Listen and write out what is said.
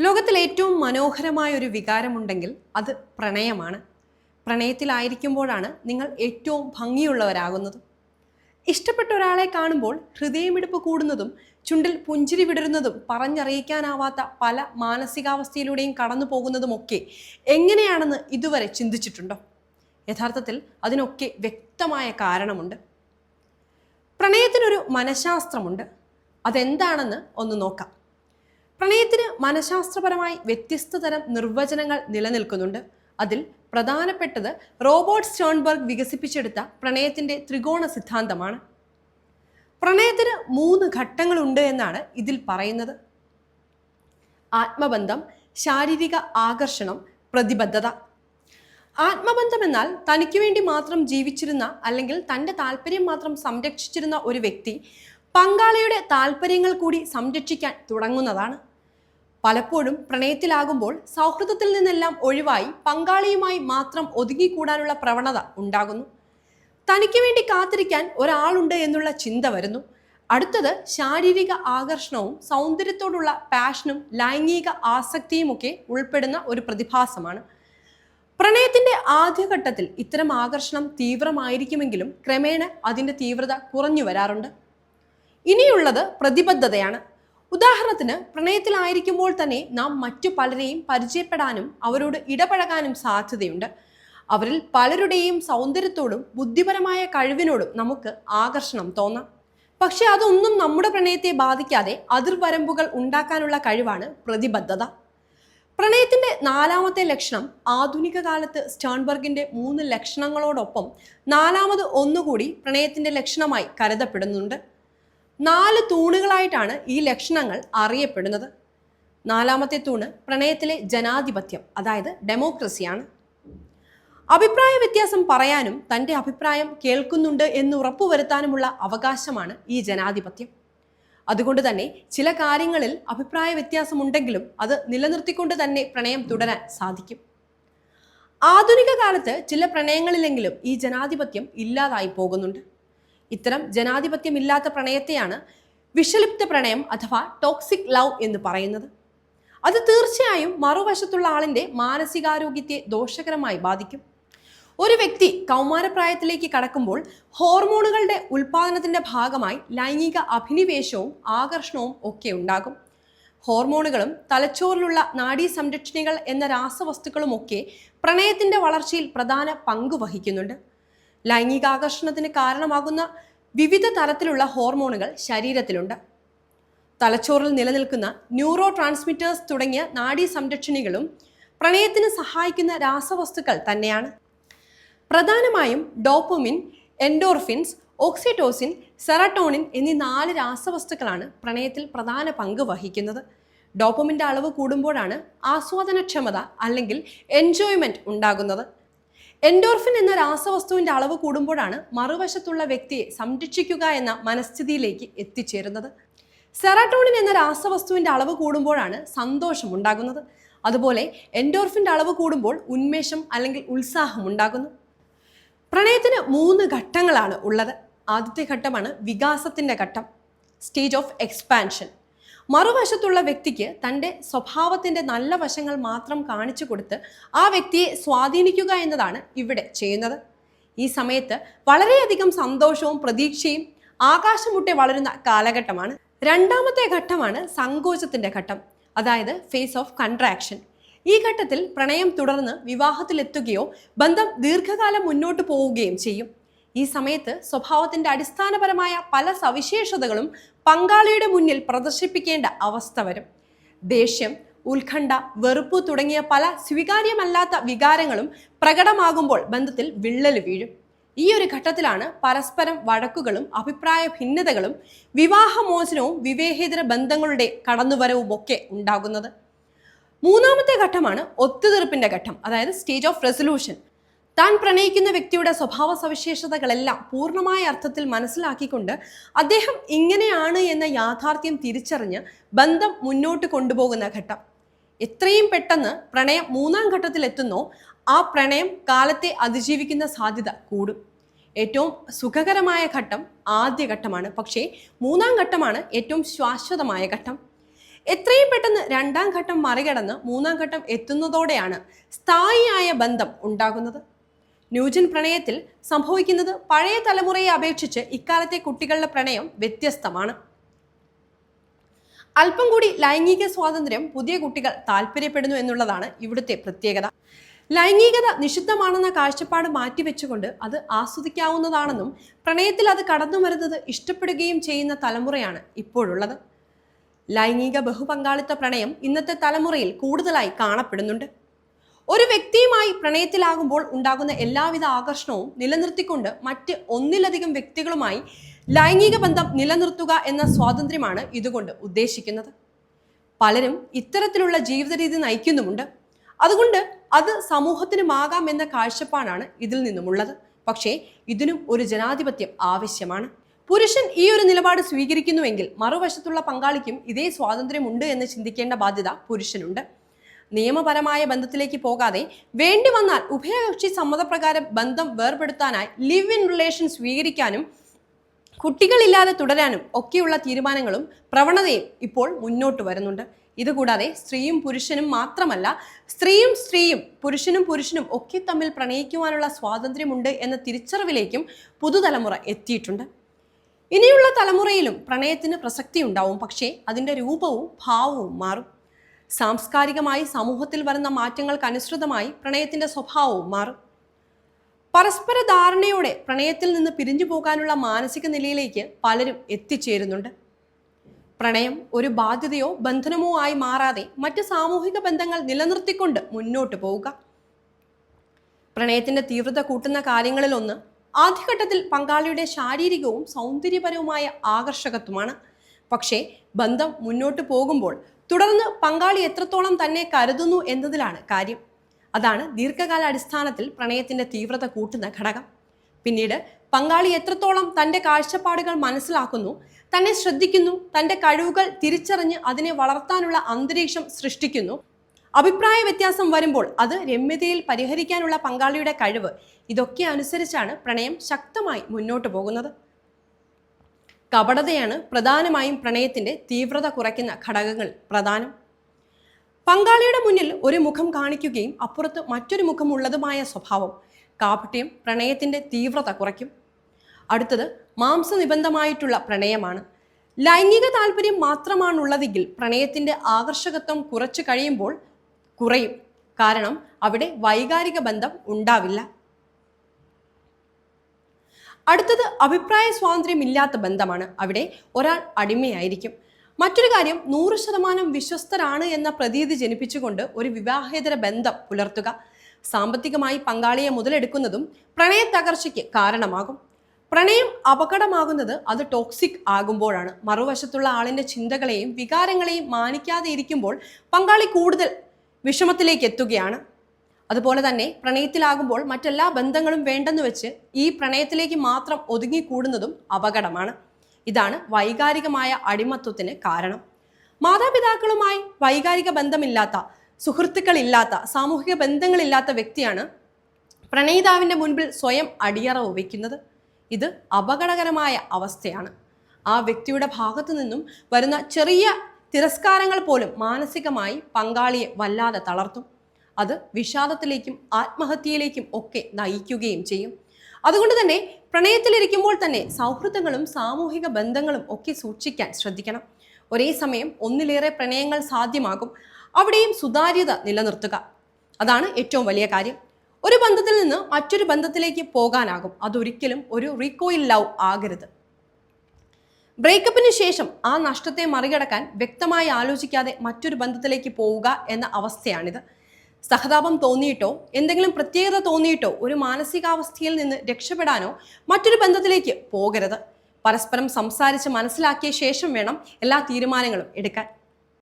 ലോകത്തിൽ ഏറ്റവും മനോഹരമായ ഒരു വികാരമുണ്ടെങ്കിൽ അത് പ്രണയമാണ്. പ്രണയത്തിലായിരിക്കുമ്പോഴാണ് നിങ്ങൾ ഏറ്റവും ഭംഗിയുള്ളവരാകുന്നത്. ഇഷ്ടപ്പെട്ട ഒരാളെ കാണുമ്പോൾ ഹൃദയമിടിപ്പ് കൂടുന്നതും ചുണ്ടിൽ പുഞ്ചിരി വിടരുന്നതും പറഞ്ഞറിയിക്കാനാവാത്ത പല മാനസികാവസ്ഥയിലൂടെയും കടന്നു പോകുന്നതുമൊക്കെ എങ്ങനെയാണെന്ന് ഇതുവരെ ചിന്തിച്ചിട്ടുണ്ടോ? യഥാർത്ഥത്തിൽ അതിനൊക്കെ വ്യക്തമായ കാരണമുണ്ട്. പ്രണയത്തിനൊരു മനഃശാസ്ത്രമുണ്ട്. അതെന്താണെന്ന് ഒന്ന് നോക്കാം. പ്രണയത്തിന് മനഃശാസ്ത്രപരമായി വ്യത്യസ്ത തരം നിർവചനങ്ങൾ നിലനിൽക്കുന്നുണ്ട്. അതിൽ പ്രധാനപ്പെട്ടത് റോബോട്ട് സ്റ്റേൺബർഗ് വികസിപ്പിച്ചെടുത്ത പ്രണയത്തിന്റെ ത്രികോണ സിദ്ധാന്തമാണ്. പ്രണയത്തിന് മൂന്ന് ഘട്ടങ്ങളുണ്ട് എന്നാണ് ഇതിൽ പറയുന്നത്. ആത്മബന്ധം ശാരീരിക ആകർഷണം പ്രതിബദ്ധത. ആത്മബന്ധം എന്നാൽ തനിക്ക് വേണ്ടി മാത്രം ജീവിച്ചിരുന്ന അല്ലെങ്കിൽ തന്റെ താല്പര്യം മാത്രം സംരക്ഷിച്ചിരുന്ന ഒരു വ്യക്തി പങ്കാളിയുടെ താല്പര്യങ്ങൾ കൂടി സംരക്ഷിക്കാൻ തുടങ്ങുന്നതാണ്. പലപ്പോഴും പ്രണയത്തിലാകുമ്പോൾ സൗഹൃദത്തിൽ നിന്നെല്ലാം ഒഴിവായി പങ്കാളിയുമായി മാത്രം ഒതുങ്ങിക്കൂടാനുള്ള പ്രവണത ഉണ്ടാകുന്നു. തനിക്ക് വേണ്ടി കാത്തിരിക്കാൻ ഒരാളുണ്ട് എന്നുള്ള ചിന്ത വരുന്നു. അടുത്തത് ശാരീരിക ആകർഷണവും സൗന്ദര്യത്തോടുള്ള പാഷനും ലൈംഗിക ആസക്തിയുമൊക്കെ ഉൾപ്പെടുന്ന ഒരു പ്രതിഭാസമാണ്. പ്രണയത്തിന്റെ ആദ്യഘട്ടത്തിൽ ഇത്തരം ആകർഷണം തീവ്രമായിരിക്കുമെങ്കിലും ക്രമേണ അതിന്റെ തീവ്രത കുറഞ്ഞു വരാറുണ്ട്. ഇനിയുള്ളത് പ്രതിബദ്ധതയാണ്. ഉദാഹരണത്തിന് പ്രണയത്തിലായിരിക്കുമ്പോൾ തന്നെ നാം മറ്റു പലരെയും പരിചയപ്പെടാനും അവരോട് ഇടപഴകാനും സാധ്യതയുണ്ട്. അവരിൽ പലരുടെയും സൗന്ദര്യത്തോടും ബുദ്ധിപരമായ കഴിവിനോടും നമുക്ക് ആകർഷണം തോന്നാം. പക്ഷെ അതൊന്നും നമ്മുടെ പ്രണയത്തെ ബാധിക്കാതെ അതിർവരമ്പുകൾ ഉണ്ടാക്കാനുള്ള കഴിവാണ് പ്രതിബദ്ധത. പ്രണയത്തിന്റെ നാലാമത്തെ ലക്ഷണം ആധുനിക കാലത്ത് സ്റ്റേൺബർഗിന്റെ മൂന്ന് ലക്ഷണങ്ങളോടൊപ്പം നാലാമത് ഒന്നുകൂടി പ്രണയത്തിന്റെ ലക്ഷണമായി കരുതപ്പെടുന്നുണ്ട്. നാല് തൂണുകളായിട്ടാണ് ഈ ലക്ഷണങ്ങൾ അറിയപ്പെടുന്നത്. നാലാമത്തെ തൂണ് പ്രണയത്തിലെ ജനാധിപത്യം അതായത് ഡെമോക്രസിയാണ്. അഭിപ്രായ വ്യത്യാസം പറയാനും തന്റെ അഭിപ്രായം കേൾക്കുന്നുണ്ട് എന്ന് ഉറപ്പുവരുത്താനുമുള്ള അവകാശമാണ് ഈ ജനാധിപത്യം. അതുകൊണ്ട് തന്നെ ചില കാര്യങ്ങളിൽ അഭിപ്രായ വ്യത്യാസമുണ്ടെങ്കിലും അത് നിലനിർത്തിക്കൊണ്ട് തന്നെ പ്രണയം തുടരാൻ സാധിക്കും. ആധുനിക കാലത്ത് ചില പ്രണയങ്ങളിലെങ്കിലും ഈ ജനാധിപത്യം ഇല്ലാതായി പോകുന്നുണ്ട്. ഇത്തരം ജനാധിപത്യമില്ലാത്ത പ്രണയത്തെയാണ് വിഷലിപ്ത പ്രണയം അഥവാ ടോക്സിക് ലവ് എന്ന് പറയുന്നത്. അത് തീർച്ചയായും മറുവശത്തുള്ള ആളിന്റെ മാനസികാരോഗ്യത്തെ ദോഷകരമായി ബാധിക്കും. ഒരു വ്യക്തി കൗമാരപ്രായത്തിലേക്ക് കടക്കുമ്പോൾ ഹോർമോണുകളുടെ ഉൽപാദനത്തിന്റെ ഭാഗമായി ലൈംഗിക അഭിനിവേശവും ആകർഷണവും ഒക്കെ ഉണ്ടാകും. ഹോർമോണുകളും തലച്ചോറിലുള്ള നാഡീ സംരക്ഷണികൾ എന്ന രാസവസ്തുക്കളുമൊക്കെ പ്രണയത്തിന്റെ വളർച്ചയിൽ പ്രധാന പങ്ക് വഹിക്കുന്നുണ്ട്. ലൈംഗികാകർഷണത്തിന് കാരണമാകുന്ന വിവിധ തരത്തിലുള്ള ഹോർമോണുകൾ ശരീരത്തിലുണ്ട്. തലച്ചോറിൽ നിലനിൽക്കുന്ന ന്യൂറോ ട്രാൻസ്മിറ്റേഴ്സ് തുടങ്ങിയ നാഡീ സംരക്ഷണികളും പ്രണയത്തിന് സഹായിക്കുന്ന രാസവസ്തുക്കൾ തന്നെയാണ്. പ്രധാനമായും ഡോപ്പമിൻ എൻഡോർഫിൻസ് ഓക്സിറ്റോസിൻ സെറട്ടോണിൻ എന്നീ നാല് രാസവസ്തുക്കളാണ് പ്രണയത്തിൽ പ്രധാന പങ്ക് വഹിക്കുന്നത്. ഡോപ്പമിന്റെ അളവ് കൂടുമ്പോഴാണ് ആസ്വാദനക്ഷമത അല്ലെങ്കിൽ എൻജോയ്മെന്റ് ഉണ്ടാകുന്നത്. എൻഡോർഫിൻ എന്ന രാസവസ്തുവിന്റെ അളവ് കൂടുമ്പോഴാണ് മറുവശത്തുള്ള വ്യക്തിയെ സംരക്ഷിക്കുക എന്ന മനസ്ഥിതിയിലേക്ക് എത്തിച്ചേരുന്നത്. സെറാട്ടോണിൻ എന്ന രാസവസ്തുവിന്റെ അളവ് കൂടുമ്പോഴാണ് സന്തോഷം ഉണ്ടാകുന്നത്. അതുപോലെ എൻഡോർഫിന്റെ അളവ് കൂടുമ്പോൾ ഉന്മേഷം അല്ലെങ്കിൽ ഉത്സാഹം ഉണ്ടാകുന്നു. പ്രണയത്തിന് മൂന്ന് ഘട്ടങ്ങളാണ് ഉള്ളത്. ആദ്യത്തെ ഘട്ടമാണ് വികാസത്തിന്റെ ഘട്ടം. Stage of expansion. മറുവശത്തുള്ള വ്യക്തിക്ക് തന്റെ സ്വഭാവത്തിന്റെ നല്ല വശങ്ങൾ മാത്രം കാണിച്ചു കൊടുത്ത് ആ വ്യക്തിയെ സ്വാധീനിക്കുക എന്നതാണ് ഇവിടെ ചെയ്യുന്നത്. ഈ സമയത്ത് വളരെയധികം സന്തോഷവും പ്രതീക്ഷയും ആകാശമുട്ടെ വളരുന്ന കാലഘട്ടമാണ്. രണ്ടാമത്തെ ഘട്ടമാണ് സങ്കോചത്തിന്റെ ഘട്ടം അതായത് ഫേസ് ഓഫ് കൺട്രാക്ഷൻ ഈ ഘട്ടത്തിൽ പ്രണയം തുടർന്ന് വിവാഹത്തിലെത്തുകയോ ബന്ധം ദീർഘകാലം മുന്നോട്ട് പോവുകയും ചെയ്യും. ഈ സമയത്ത് സ്വഭാവത്തിന്റെ അടിസ്ഥാനപരമായ പല സവിശേഷതകളും പങ്കാളിയുടെ മുന്നിൽ പ്രദർശിപ്പിക്കേണ്ട അവസ്ഥ വരും. ദേഷ്യം ഉത്കണ്ഠ വെറുപ്പ് തുടങ്ങിയ പല സ്വീകാര്യമല്ലാത്ത വികാരങ്ങളും പ്രകടമാകുമ്പോൾ ബന്ധത്തിൽ വിള്ളൽ വീഴും. ഈ ഒരു ഘട്ടത്തിലാണ് പരസ്പരം വഴക്കുകളും അഭിപ്രായ ഭിന്നതകളും വിവാഹമോചനവും വിവേഹേതര ബന്ധങ്ങളുടെ കടന്നുവരവും ഒക്കെ ഉണ്ടാകുന്നത്. മൂന്നാമത്തെ ഘട്ടമാണ് ഒത്തുതീർപ്പിന്റെ ഘട്ടം അതായത് സ്റ്റേജ് ഓഫ് റെസൊല്യൂഷൻ താൻ പ്രണയിക്കുന്ന വ്യക്തിയുടെ സ്വഭാവ സവിശേഷതകളെല്ലാം പൂർണമായ അർത്ഥത്തിൽ മനസ്സിലാക്കിക്കൊണ്ട് അദ്ദേഹം ഇങ്ങനെയാണ് എന്ന യാഥാർത്ഥ്യം തിരിച്ചറിഞ്ഞ് ബന്ധം മുന്നോട്ട് കൊണ്ടുപോകുന്ന ഘട്ടം. എത്രയും പെട്ടെന്ന് പ്രണയം മൂന്നാം ഘട്ടത്തിൽ എത്തുന്നോ ആ പ്രണയം കാലത്തെ അതിജീവിക്കുന്ന സാധ്യത കൂടും. ഏറ്റവും സുഖകരമായ ഘട്ടം ആദ്യ ഘട്ടമാണ്. പക്ഷേ മൂന്നാം ഘട്ടമാണ് ഏറ്റവും ശാശ്വതമായ ഘട്ടം. എത്രയും പെട്ടെന്ന് രണ്ടാം ഘട്ടം മറികടന്ന് മൂന്നാം ഘട്ടം എത്തുന്നതോടെയാണ് സ്ഥായിയായ ബന്ധം ഉണ്ടാകുന്നത്. ന്യൂജൻ പ്രണയത്തിൽ സംഭവിക്കുന്നത് പഴയ തലമുറയെ അപേക്ഷിച്ച് ഇക്കാലത്തെ കുട്ടികളുടെ പ്രണയം വ്യത്യസ്തമാണ്. അല്പം കൂടി ലൈംഗിക സ്വാതന്ത്ര്യം പുതിയ കുട്ടികൾ താല്പര്യപ്പെടുന്നു എന്നുള്ളതാണ് ഇവിടുത്തെ പ്രത്യേകത. ലൈംഗികത നിഷിദ്ധമാണെന്ന കാഴ്ചപ്പാട് മാറ്റിവെച്ചുകൊണ്ട് അത് ആസ്വദിക്കാവുന്നതാണെന്നും പ്രണയത്തിൽ അത് കടന്നു വരുന്നത് ഇഷ്ടപ്പെടുകയും ചെയ്യുന്ന തലമുറയാണ് ഇപ്പോഴുള്ളത്. ലൈംഗിക ബഹുപങ്കാളിത്ത പ്രണയം ഇന്നത്തെ തലമുറയിൽ കൂടുതലായി കാണപ്പെടുന്നുണ്ട്. ഒരു വ്യക്തിയുമായി പ്രണയത്തിലാകുമ്പോൾ ഉണ്ടാകുന്ന എല്ലാവിധ ആകർഷണവും നിലനിർത്തിക്കൊണ്ട് മറ്റ് ഒന്നിലധികം വ്യക്തികളുമായി ലൈംഗിക ബന്ധം നിലനിർത്തുക എന്ന സ്വാതന്ത്ര്യമാണ് ഇതുകൊണ്ട് ഉദ്ദേശിക്കുന്നത്. പലരും ഇത്തരത്തിലുള്ള ജീവിത രീതി നയിക്കുന്നുമുണ്ട്. അതുകൊണ്ട് അത് സമൂഹത്തിനുമാകാം എന്ന കാഴ്ചപ്പാടാണ് ഇതിൽ നിന്നുമുള്ളത്. പക്ഷേ ഇതിനും ഒരു ജനാധിപത്യം ആവശ്യമാണ്. പുരുഷൻ ഈ ഒരു നിലപാട് സ്വീകരിക്കുന്നുവെങ്കിൽ മറുവശത്തുള്ള പങ്കാളിക്കും ഇതേ സ്വാതന്ത്ര്യമുണ്ട് എന്ന് ചിന്തിക്കേണ്ട ബാധ്യത പുരുഷനുണ്ട്. നിയമപരമായ ബന്ധത്തിലേക്ക് പോകാതെ വേണ്ടി വന്നാൽ ഉഭയകക്ഷി സമ്മതപ്രകാരം ബന്ധം വേർപെടുത്താനായി ലിവ് ഇൻ റിലേഷൻ സ്വീകരിക്കാനും കുട്ടികളില്ലാതെ തുടരാനും ഒക്കെയുള്ള തീരുമാനങ്ങളും പ്രവണതയും ഇപ്പോൾ മുന്നോട്ട് വരുന്നുണ്ട്. ഇതുകൂടാതെ സ്ത്രീയും പുരുഷനും മാത്രമല്ല സ്ത്രീയും സ്ത്രീയും പുരുഷനും പുരുഷനും ഒക്കെ തമ്മിൽ പ്രണയിക്കുവാനുള്ള സ്വാതന്ത്ര്യമുണ്ട് എന്ന തിരിച്ചറിവിലേക്കും പുതുതലമുറ എത്തിയിട്ടുണ്ട്. ഇനിയുള്ള തലമുറയിലും പ്രണയത്തിന് പ്രസക്തി ഉണ്ടാവും പക്ഷേ അതിന്റെ രൂപവും ഭാവവും മാറും. സാംസ്കാരികമായി സമൂഹത്തിൽ വരുന്ന മാറ്റങ്ങൾക്കനുസൃതമായി പ്രണയത്തിന്റെ സ്വഭാവവും മാറും. പരസ്പര ധാരണയോടെ പ്രണയത്തിൽ നിന്ന് പിരിഞ്ഞു പോകാനുള്ള മാനസിക നിലയിലേക്ക് പലരും എത്തിച്ചേരുന്നുണ്ട്. പ്രണയം ഒരു ബാധ്യതയോ ബന്ധനമോ ആയി മാറാതെ മറ്റ് സാമൂഹിക ബന്ധങ്ങൾ നിലനിർത്തിക്കൊണ്ട് മുന്നോട്ട് പോവുക. പ്രണയത്തിന്റെ തീവ്രത കൂട്ടുന്ന കാര്യങ്ങളിലൊന്ന് ആദ്യഘട്ടത്തിൽ പങ്കാളിയുടെ ശാരീരികവും സൗന്ദര്യപരവുമായ ആകർഷകത്വമാണ്. പക്ഷേ ബന്ധം മുന്നോട്ട് പോകുമ്പോൾ തുടർന്ന് പങ്കാളി എത്രത്തോളം തന്നെ കരുതുന്നു എന്നതിലാണ് കാര്യം. അതാണ് ദീർഘകാല അടിസ്ഥാനത്തിൽ പ്രണയത്തിന്റെ തീവ്രത കൂട്ടുന്ന ഘടകം. പിന്നീട് പങ്കാളി എത്രത്തോളം തന്റെ കാഴ്ചപ്പാടുകൾ മനസ്സിലാക്കുന്നു തന്നെ ശ്രദ്ധിക്കുന്നു തന്റെ കഴിവുകൾ തിരിച്ചറിഞ്ഞ് അതിനെ വളർത്താനുള്ള അന്തരീക്ഷം സൃഷ്ടിക്കുന്നു. അഭിപ്രായ വ്യത്യാസം വരുമ്പോൾ അത് രമ്യതയിൽ പരിഹരിക്കാനുള്ള പങ്കാളിയുടെ കഴിവ്. ഇതൊക്കെ അനുസരിച്ചാണ് പ്രണയം ശക്തമായി മുന്നോട്ട് പോകുന്നത്. കപടതയാണ് പ്രധാനമായും പ്രണയത്തിന്റെ തീവ്രത കുറയ്ക്കുന്ന ഘടകങ്ങൾ പ്രധാനം. പങ്കാളിയുടെ മുന്നിൽ ഒരു മുഖം കാണിക്കുകയും അപ്പുറത്ത് മറ്റൊരു മുഖമുള്ളതുമായ സ്വഭാവം കാപട്യം പ്രണയത്തിന്റെ തീവ്രത കുറയ്ക്കും. അടുത്തത് മാംസനിബന്ധമായിട്ടുള്ള പ്രണയമാണ്. ലൈംഗിക താല്പര്യം മാത്രമാണുള്ളതെങ്കിൽ പ്രണയത്തിന്റെ ആകർഷകത്വം കുറച്ചു കഴിയുമ്പോൾ കുറയും. കാരണം അവിടെ വൈകാരിക ബന്ധം ഉണ്ടാവില്ല. അടുത്തത് അഭിപ്രായ സ്വാതന്ത്ര്യമില്ലാത്ത ബന്ധമാണ്. അവിടെ ഒരാൾ അടിമയായിരിക്കും. മറ്റൊരു കാര്യം നൂറ് ശതമാനം വിശ്വസ്തരാണ് എന്ന പ്രതീതി ജനിപ്പിച്ചുകൊണ്ട് ഒരു വിവാഹേതര ബന്ധം പുലർത്തുക സാമ്പത്തികമായി പങ്കാളിയെ മുതലെടുക്കുന്നതും പ്രണയ തകർച്ചയ്ക്ക് കാരണമാകും. പ്രണയം അപകടമാകുന്നത് അത് ടോക്സിക് ആകുമ്പോഴാണ്. മറുവശത്തുള്ള ആളിന്റെ ചിന്തകളെയും വികാരങ്ങളെയും മാനിക്കാതെ ഇരിക്കുമ്പോൾ പങ്കാളി കൂടുതൽ വിഷമത്തിലേക്ക് എത്തുകയാണ്. അതുപോലെ തന്നെ പ്രണയത്തിലാകുമ്പോൾ മറ്റെല്ലാ ബന്ധങ്ങളും വേണ്ടെന്ന് വെച്ച് ഈ പ്രണയത്തിലേക്ക് മാത്രം ഒതുങ്ങിക്കൂടുന്നതും അപകടമാണ്. ഇതാണ് വൈകാരികമായ അടിമത്വത്തിന് കാരണം. മാതാപിതാക്കളുമായി വൈകാരിക ബന്ധമില്ലാത്ത സുഹൃത്തുക്കളില്ലാത്ത സാമൂഹിക ബന്ധങ്ങളില്ലാത്ത വ്യക്തിയാണ് പ്രണയിതാവിന്റെ മുൻപിൽ സ്വയം അടിയറവ് വയ്ക്കുന്നത്. ഇത് അപകടകരമായ അവസ്ഥയാണ്. ആ വ്യക്തിയുടെ ഭാഗത്തു നിന്നും വരുന്ന ചെറിയ തിരസ്കാരങ്ങൾ പോലും മാനസികമായി പങ്കാളിയെ വല്ലാതെ തളർത്തും. അത് വിഷാദത്തിലേക്കും ആത്മഹത്യയിലേക്കും ഒക്കെ നയിക്കുകയും ചെയ്യും. അതുകൊണ്ട് തന്നെ പ്രണയത്തിലിരിക്കുമ്പോൾ തന്നെ സൗഹൃദങ്ങളും സാമൂഹിക ബന്ധങ്ങളും ഒക്കെ സൂക്ഷിക്കാൻ ശ്രദ്ധിക്കണം. ഒരേ സമയം ഒന്നിലേറെ പ്രണയങ്ങൾ സാധ്യമാകും. അവിടെയും സുതാര്യത നിലനിർത്തുക. അതാണ് ഏറ്റവും വലിയ കാര്യം. ഒരു ബന്ധത്തിൽ നിന്ന് മറ്റൊരു ബന്ധത്തിലേക്ക് പോകാനാകും. അതൊരിക്കലും ഒരു റീകോയിൽ ലവ് ആകരുത്. ബ്രേക്കപ്പിന് ശേഷം ആ നഷ്ടത്തെ മറികടക്കാൻ വ്യക്തമായി ആലോചിക്കാതെ മറ്റൊരു ബന്ധത്തിലേക്ക് പോവുക എന്ന അവസ്ഥയാണിത്. സഹതാപം തോന്നിയിട്ടോ എന്തെങ്കിലും പ്രത്യേകത തോന്നിയിട്ടോ ഒരു മാനസികാവസ്ഥയിൽ നിന്ന് രക്ഷപ്പെടാനോ മറ്റൊരു ബന്ധത്തിലേക്ക് പോകരുത്. പരസ്പരം സംസാരിച്ച് മനസ്സിലാക്കിയ ശേഷം വേണം എല്ലാ തീരുമാനങ്ങളും എടുക്കാൻ.